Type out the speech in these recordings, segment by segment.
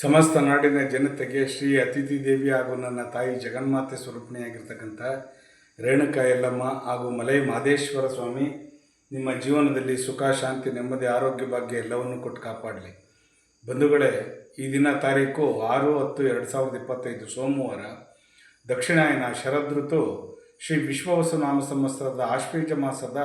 ಸಮಸ್ತ ನಾಡಿನ ಜನತೆಗೆ ಶ್ರೀ ಅತಿಥಿ ದೇವಿ ಹಾಗೂ ನನ್ನ ತಾಯಿ ಜಗನ್ಮಾತೆ ಸ್ವರೂಪಿಣಿಯಾಗಿರ್ತಕ್ಕಂಥ ರೇಣುಕಾ ಯಲ್ಲಮ್ಮ ಹಾಗೂ ಮಲೈ ಮಾದೇಶ್ವರ ಸ್ವಾಮಿ, ನಿಮ್ಮ ಜೀವನದಲ್ಲಿ ಸುಖ, ಶಾಂತಿ, ನೆಮ್ಮದಿ, ಆರೋಗ್ಯ ಭಾಗ್ಯ ಎಲ್ಲವನ್ನು ಕೊಟ್ಟು ಕಾಪಾಡಲಿ. ಬಂಧುಗಳೇ, ಈ ದಿನ ತಾರೀಕು ಆರು ಹತ್ತು ಎರಡು ಸಾವಿರದ ಇಪ್ಪತ್ತೈದು ಸೋಮವಾರ ದಕ್ಷಿಣಾಯನ ಶರದೃತು ಶ್ರೀ ವಿಶ್ವವಸು ನಾಮ ಸಂವತ್ಸರದ ಆಶ್ವೀಜ ಮಾಸದ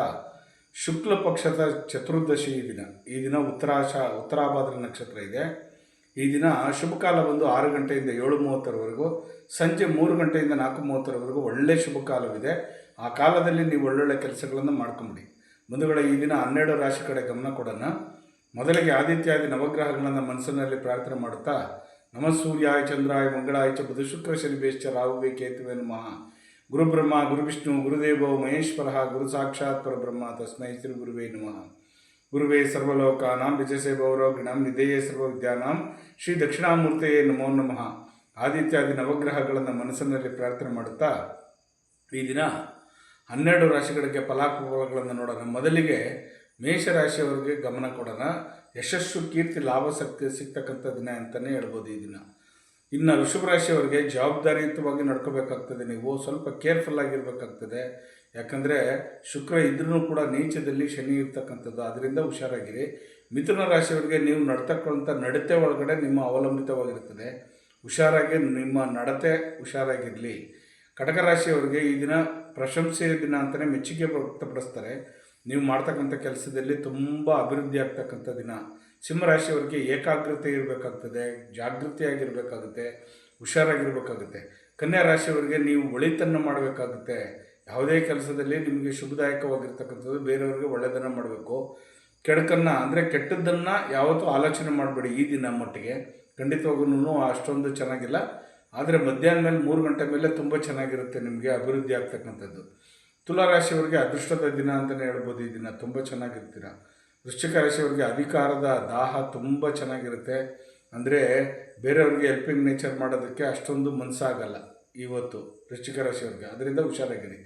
ಶುಕ್ಲ ಪಕ್ಷದ ಚತುರ್ದಶಿ ದಿನ. ಈ ದಿನ ಉತ್ತರಾಶ ಉತ್ತರಾಭಾದ್ರ ನಕ್ಷತ್ರ ಇದೆ. ಈ ದಿನ ಶುಭಕಾಲ ಬಂದು ಆರು ಗಂಟೆಯಿಂದ ಏಳು ಮೂವತ್ತರವರೆಗೂ, ಸಂಜೆ ಮೂರು ಗಂಟೆಯಿಂದ ನಾಲ್ಕು ಮೂವತ್ತರವರೆಗೂ ಒಳ್ಳೆಯ ಶುಭಕಾಲವಿದೆ ಆ ಕಾಲದಲ್ಲಿ ನೀವು ಒಳ್ಳೊಳ್ಳೆ ಕೆಲಸಗಳನ್ನು ಮಾಡ್ಕೊಂಬಿಡಿ. ಮುಂದುಗಡೆ ಈ ದಿನ ಹನ್ನೆರಡು ರಾಶಿ ಕಡೆ ಗಮನ ಕೊಡೋಣ. ಮೊದಲಿಗೆ ಆದಿತ್ಯಾದಿ ನವಗ್ರಹಗಳನ್ನು ಮನಸ್ಸಿನಲ್ಲಿ ಪ್ರಾರ್ಥನೆ ಮಾಡುತ್ತಾ, ನಮ ಸೂರ್ಯಾಯ, ಚಂದ್ರಾಯ, ಮಂಗಳಾಯ ಚ ಬುಧ, ಶುಕ್ರ, ಶನಿ ರಾಹುವೆ ರಾಹುವೇ ಕೇತುವೆ ನಮಃ. ಗುರುಬ್ರಹ್ಮ, ಗುರುವಿಷ್ಣು, ಗುರುದೇವೋ, ಮಹೇಶ್ವರ, ಗುರು ಸಾಕ್ಷಾತ್ ಪರಬ್ರಹ್ಮ, ತಸ್ಮೈ ಶ್ರೀ ಗುರುವೇ ನಮಃ. ಗುರುವೇ ಸರ್ವಲೋಕಾನಾಂ ವಿಜಯಸೇ ಭವರೋಗಿಣಾಂ ನಿಧೇಯೇ ಸರ್ವವಿದ್ಯಾನಾಂ ಶ್ರೀ ದಕ್ಷಿಣಾಮೂರ್ತಿಯೇ ನಮೋ ನಮಃ. ಆದಿತ್ಯಾದಿ ನವಗ್ರಹಗಳನ್ನು ಮನಸ್ಸಿನಲ್ಲಿ ಪ್ರಾರ್ಥನೆ ಮಾಡುತ್ತಾ ಈ ದಿನ ಹನ್ನೆರಡು ರಾಶಿಗಳಿಗೆ ಫಲಾಫಲಗಳನ್ನು ನೋಡೋಣ. ಮೊದಲಿಗೆ ಮೇಷರಾಶಿಯವರಿಗೆ ಗಮನ ಕೊಡೋಣ. ಯಶಸ್ಸು, ಕೀರ್ತಿ, ಲಾಭ ಸಕ್ತಿ ಸಿಗ್ತಕ್ಕಂಥ ದಿನ ಅಂತಲೇ ಹೇಳ್ಬೋದು ಈ ದಿನ. ಇನ್ನು ವೃಷಭ ರಾಶಿಯವರಿಗೆ ಜವಾಬ್ದಾರಿಯುತವಾಗಿ ನಡ್ಕೋಬೇಕಾಗ್ತದೆ ನೀವು. ಸ್ವಲ್ಪ ಕೇರ್ಫುಲ್ ಆಗಿರಬೇಕಾಗ್ತದೆ ಯಾಕಂದರೆ ಶುಕ್ರ ಇದ್ರೂ ಕೂಡ ನೀಚದಲ್ಲಿ ಶನಿ ಇರ್ತಕ್ಕಂಥದ್ದು. ಅದರಿಂದ ಹುಷಾರಾಗಿರಿ. ಮಿಥುನ ರಾಶಿಯವರಿಗೆ ನೀವು ನಡ್ತಕ್ಕಂಥ ನಡತೆ ಒಳಗಡೆ ನಿಮ್ಮ ಅವಲಂಬಿತವಾಗಿರ್ತದೆ ಹುಷಾರಾಗಿ ನಿಮ್ಮ ನಡತೆ ಹುಷಾರಾಗಿರಲಿ. ಕಟಕ ರಾಶಿಯವರಿಗೆ ಈ ದಿನ ಪ್ರಶಂಸೆಯ ದಿನ ಅಂತಲೇ ಮೆಚ್ಚುಗೆ ವ್ಯಕ್ತಪಡಿಸ್ತಾರೆ. ನೀವು ಮಾಡ್ತಕ್ಕಂಥ ಕೆಲಸದಲ್ಲಿ ತುಂಬ ಅಭಿವೃದ್ಧಿ ಆಗ್ತಕ್ಕಂಥ ದಿನ. ಸಿಂಹರಾಶಿಯವರಿಗೆ ಏಕಾಗ್ರತೆ ಇರಬೇಕಾಗ್ತದೆ, ಜಾಗೃತಿಯಾಗಿರಬೇಕಾಗುತ್ತೆ, ಹುಷಾರಾಗಿರಬೇಕಾಗುತ್ತೆ. ಕನ್ಯಾ ರಾಶಿಯವರಿಗೆ ನೀವು ಒಳಿತನ್ನು ಮಾಡಬೇಕಾಗುತ್ತೆ. ಯಾವುದೇ ಕೆಲಸದಲ್ಲಿ ನಿಮಗೆ ಶುಭದಾಯಕವಾಗಿರ್ತಕ್ಕಂಥದ್ದು ಬೇರೆಯವ್ರಿಗೆ ಒಳ್ಳೆಯದನ್ನು ಮಾಡಬೇಕು. ಕೆಡಕನ್ನು ಅಂದರೆ ಕೆಟ್ಟದ್ದನ್ನು ಯಾವತ್ತೂ ಆಲೋಚನೆ ಮಾಡಬೇಡಿ ಈ ದಿನ ಮಟ್ಟಿಗೆ. ಖಂಡಿತವಾಗೂ ಅಷ್ಟೊಂದು ಚೆನ್ನಾಗಿಲ್ಲ. ಆದರೆ ಮಧ್ಯಾಹ್ನ ಮೇಲೆ ಮೂರು ಗಂಟೆ ಮೇಲೆ ತುಂಬ ಚೆನ್ನಾಗಿರುತ್ತೆ ನಿಮಗೆ ಅಭಿವೃದ್ಧಿ ಆಗ್ತಕ್ಕಂಥದ್ದು. ತುಲಾರಾಶಿಯವರಿಗೆ ಅದೃಷ್ಟದ ದಿನ ಅಂತಲೇ ಹೇಳ್ಬೋದು ಈ ದಿನ. ತುಂಬ ಚೆನ್ನಾಗಿರ್ತೀರ. ವೃಶ್ಚಿಕ ರಾಶಿಯವರಿಗೆ ಅಧಿಕಾರದ ದಾಹ ತುಂಬ ಚೆನ್ನಾಗಿರುತ್ತೆ. ಅಂದರೆ ಬೇರೆಯವ್ರಿಗೆ ಹೆಲ್ಪಿಂಗ್ ನೇಚರ್ ಮಾಡೋದಕ್ಕೆ ಅಷ್ಟೊಂದು ಮನಸ್ಸಾಗಲ್ಲ ಇವತ್ತು ವೃಶ್ಚಿಕ ರಾಶಿಯವ್ರಿಗೆ, ಅದರಿಂದ ಹುಷಾರಾಗಿರಿ.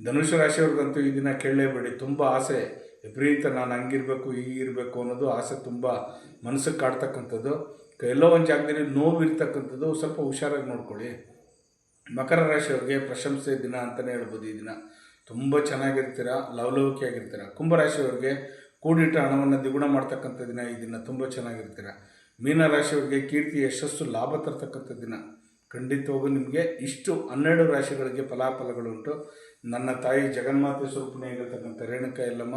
ರಾಶಿ ರಾಶಿಯವ್ರಿಗಂತೂ ಈ ದಿನ ಕೇಳಲೇಬೇಡಿ. ತುಂಬ ಆಸೆ. ವಿಪರೀತ ನಾನು ಹಂಗಿರಬೇಕು ಹೀಗಿರಬೇಕು ಅನ್ನೋದು ಆಸೆ ತುಂಬ ಮನಸ್ಸಿಗೆ ಕಾಡ್ತಕ್ಕಂಥದ್ದು. ಎಲ್ಲೋ ಒಂದು ಜಾಗದಲ್ಲಿ ನೋವು ಇರ್ತಕ್ಕಂಥದ್ದು ಸ್ವಲ್ಪ ಹುಷಾರಾಗಿ ನೋಡ್ಕೊಳ್ಳಿ. ಮಕರ ರಾಶಿಯವ್ರಿಗೆ ಪ್ರಶಂಸೆ ದಿನ ಅಂತಲೇ ಹೇಳ್ಬೋದು ಈ ದಿನ. ತುಂಬ ಚೆನ್ನಾಗಿರ್ತೀರ? ಲವಲವಿಕೆಯಾಗಿರ್ತೀರ? ಕುಂಭರಾಶಿಯವ್ರಿಗೆ ಕೂಡಿಟ್ಟ ಹಣವನ್ನು ದ್ವಿಗುಣ ಮಾಡ್ತಕ್ಕಂಥ ದಿನ ಈ ದಿನ. ತುಂಬ ಚೆನ್ನಾಗಿರ್ತೀರ? ಮೀನರಾಶಿಯವರಿಗೆ ಕೀರ್ತಿ, ಯಶಸ್ಸು, ಲಾಭ ತರ್ತಕ್ಕಂಥ ದಿನ. ಖಂಡಿತವಾಗೂ ನಿಮಗೆ ಇಷ್ಟು ಹನ್ನೆರಡು ರಾಶಿಗಳಿಗೆ ಫಲಾಫಲಗಳುಂಟು. ನನ್ನ ತಾಯಿ ಜಗನ್ಮಾತೆ ಸ್ವರೂಪಣೆಯಾಗಿರ್ತಕ್ಕಂಥ ರೇಣುಕ ಯಲ್ಲಮ್ಮ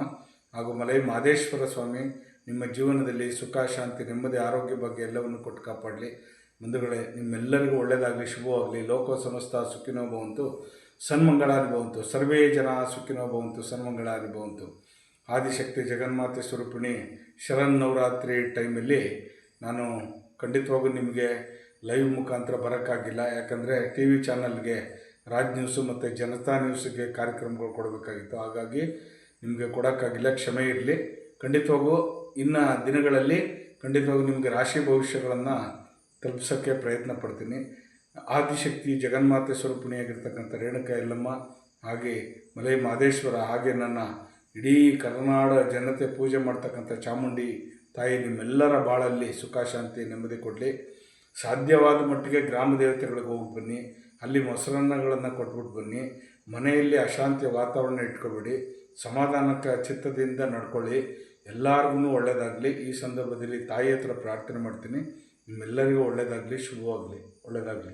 ಹಾಗೂ ಮಲೈ ಮಾದೇಶ್ವರ ಸ್ವಾಮಿ, ನಿಮ್ಮ ಜೀವನದಲ್ಲಿ ಸುಖ, ಶಾಂತಿ, ನೆಮ್ಮದಿ, ಆರೋಗ್ಯ ಬಗ್ಗೆ ಎಲ್ಲವನ್ನು ಕೊಟ್ಟು ಕಾಪಾಡಲಿ. ಮುಂದುಗಡೆ ನಿಮ್ಮೆಲ್ಲರಿಗೂ ಒಳ್ಳೆಯದಾಗಲಿ ಶುಭವಾಗಲಿ. ಲೋಕ ಸಮಸ್ತ ಸುಖಿನೋ ಭವಂತು ಸನ್ಮಂಗಳಾನಿ ಭವಂತು. ಸರ್ವೇ ಜನ ಸುಖಿನೋ ಭವಂತು ಸನ್ಮಂಗಳಾನಿ ಭವಂತು. ಆದಿಶಕ್ತಿ ಜಗನ್ಮಾತೆ ಸ್ವರೂಪಿಣಿ ಶರಣ್ ನವರಾತ್ರಿ ಟೈಮಲ್ಲಿ ನಾನು ಖಂಡಿತವಾಗೂ ನಿಮಗೆ ಲೈವ್ ಮುಖಾಂತರ ಬರೋಕ್ಕಾಗಿಲ್ಲ. ಯಾಕಂದರೆ ಟಿ ವಿ ಚಾನಲ್ಗೆ ರಾಜ್ ನ್ಯೂಸು ಮತ್ತು ಜನತಾ ನ್ಯೂಸ್ಗೆ ಕಾರ್ಯಕ್ರಮಗಳು ಕೊಡಬೇಕಾಗಿತ್ತು. ಹಾಗಾಗಿ ನಿಮಗೆ ಕೊಡೋಕ್ಕಾಗಿಲ್ಲ. ಕ್ಷಮೆ ಇರಲಿ. ಖಂಡಿತವಾಗೂ ಇನ್ನು ದಿನಗಳಲ್ಲಿ ಖಂಡಿತವಾಗೂ ನಿಮಗೆ ರಾಶಿ ಭವಿಷ್ಯಗಳನ್ನು ತಲುಪಿಸೋಕ್ಕೆ ಪ್ರಯತ್ನ ಪಡ್ತೀನಿ. ಆದಿಶಕ್ತಿ ಜಗನ್ಮಾತೆ ಸ್ವರೂಪಿಣಿಯಾಗಿರ್ತಕ್ಕಂಥ ರೇಣುಕಾ ಎಲ್ಲಮ್ಮ ಹಾಗೆ ಮಲೈ ಮಾದೇಶ್ವರ ಹಾಗೆ ನನ್ನ ಇಡೀ ಕರ್ನಾಡ ಜನತೆ ಪೂಜೆ ಮಾಡ್ತಕ್ಕಂಥ ಚಾಮುಂಡಿ ತಾಯಿ ನಿಮ್ಮೆಲ್ಲರ ಬಾಳಲ್ಲಿ ಸುಖ, ಶಾಂತಿ, ನೆಮ್ಮದಿ ಕೊಡಲಿ. ಸಾಧ್ಯವಾದ ಮಟ್ಟಿಗೆ ಗ್ರಾಮ ದೇವತೆಗಳಿಗೆ ಹೋಗಿ ಬನ್ನಿ, ಅಲ್ಲಿ ಮೊಸರನ್ನಗಳನ್ನು ಕೊಟ್ಬಿಟ್ಟು ಬನ್ನಿ, ಮನೆಯಲ್ಲಿ ಅಶಾಂತಿಯ ವಾತಾವರಣ ಇಟ್ಕೊಬೇಡಿ, ಸಮಾಧಾನಕ್ಕೆ ಚಿತ್ತದಿಂದ ನಡ್ಕೊಳ್ಳಿ ಎಲ್ಲರಿಗೂ ಒಳ್ಳೆಯದಾಗಲಿ ಈ ಸಂದರ್ಭದಲ್ಲಿ ತಾಯಿ ಹತ್ರ ಪ್ರಾರ್ಥನೆ ಮಾಡ್ತೀನಿ. ನಿಮ್ಮೆಲ್ಲರಿಗೂ ಒಳ್ಳೆಯದಾಗಲಿ ಶುಭವಾಗಲಿ ಒಳ್ಳೆಯದಾಗಲಿ